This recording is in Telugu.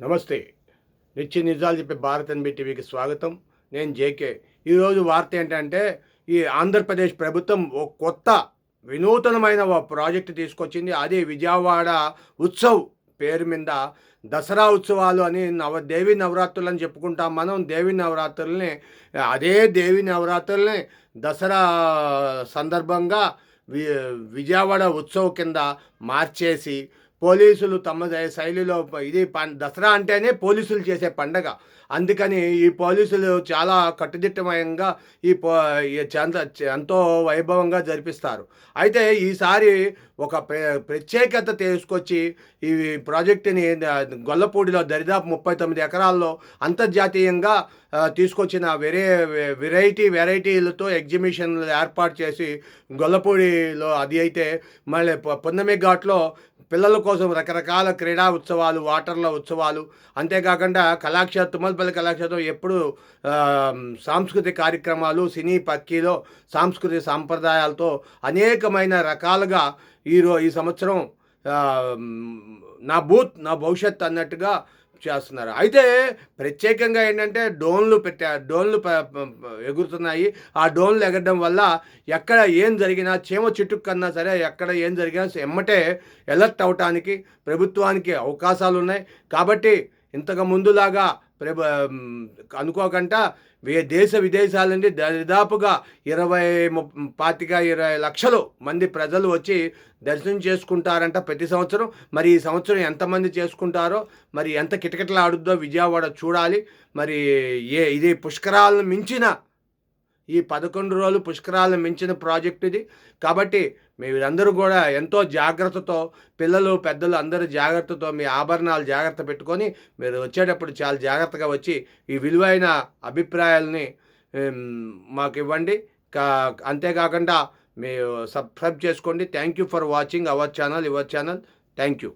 నమస్తే. నిత్య నిజాలు చెప్పే భారత్ ఎన్బి టీవీకి స్వాగతం. నేను జేకే. ఈరోజు వార్త ఏంటంటే ఈ ఆంధ్రప్రదేశ్ ప్రభుత్వం ఒక కొత్త వినూతనమైన ఓ ప్రాజెక్టు తీసుకొచ్చింది. అదే విజయవాడ ఉత్సవ్ పేరు మీద దసరా ఉత్సవాలు అని నవ దేవి నవరాత్రులు అని చెప్పుకుంటాం మనం. దేవి నవరాత్రుల్ని అదే దేవి నవరాత్రుల్ని దసరా సందర్భంగా వి విజయవాడ ఉత్సవ్ కింద మార్చేసి పోలీసులు తమ శైలిలో ఇది దసరా అంటేనే పోలీసులు చేసే పండగ. అందుకని ఈ పోలీసులు చాలా కట్టుదిట్టమయంగా ఈ పో ఎంతో వైభవంగా జరిపిస్తారు. అయితే ఈసారి ఒక ప్రత్యేకత తీసుకొచ్చి ఈ ప్రాజెక్టుని గొల్లపూడిలో దరిదాపు ముప్పై తొమ్మిది ఎకరాల్లో అంతర్జాతీయంగా తీసుకొచ్చిన వెరే వెరైటీ వెరైటీలతో ఎగ్జిబిషన్లు ఏర్పాటు చేసి గొల్లపూడిలో అది అయితే మళ్ళీ పొ- పున్నమి ఘాట్లో పిల్లల కోసం రకరకాల క్రీడా ఉత్సవాలు వాటర్ల ఉత్సవాలు. అంతేకాకుండా కళాక్షేత్ర తుమ్మలపల్లి కళాక్షేత్రం ఎప్పుడు సాంస్కృతిక కార్యక్రమాలు సినీ పక్కీలో సాంస్కృతిక సాంప్రదాయాలతో అనేకమైన రకాలుగా ఈరో ఈ సంవత్సరం నా బూత్ నా భవిష్యత్ అన్నట్టుగా చేస్తున్నారు. అయితే ప్రత్యేకంగా ఏంటంటే డోన్లు పెట్టా డోన్లు ఎగురుతున్నాయి. ఆ డోన్లు ఎగరడం వల్ల ఎక్కడ ఏం జరిగినా చీమ చెట్టుకు కన్నా సరే ఎక్కడ ఏం జరిగినా ఎమ్మటే ఎలర్ట్ అవటానికి ప్రభుత్వానికి అవకాశాలు ఉన్నాయి కాబట్టి ఇంతకు ముందులాగా ప్రభు అనుకోకుండా వే దేశ విదేశాల నుండి దరిదాపుగా ఇరవై పాతిక ఇరవై లక్షలు మంది ప్రజలు వచ్చి దర్శనం చేసుకుంటారంట ప్రతి సంవత్సరం. మరి ఈ సంవత్సరం ఎంతమంది చేసుకుంటారో మరి ఎంత కిటకిటలు ఆడుద్దో విజయవాడ చూడాలి. మరి ఏ ఇది పుష్కరాలను మించిన ఈ పదకొండు రోజులు పుష్కరాలను మించిన ప్రాజెక్ట్ ఇది. కాబట్టి మీరందరూ కూడా ఎంతో జాగ్రత్తతో పిల్లలు పెద్దలు అందరూ జాగ్రత్తతో మీ ఆభరణాలు జాగ్రత్త పెట్టుకొని మీరు వచ్చేటప్పుడు చాలా జాగ్రత్తగా వచ్చి ఈ విలువైన అభిప్రాయాలని మాకు ఇవ్వండి. కా అంతేకాకుండా మీరు సబ్స్క్రైబ్ చేసుకోండి. Thank you for watching our channel your channel. Thank you.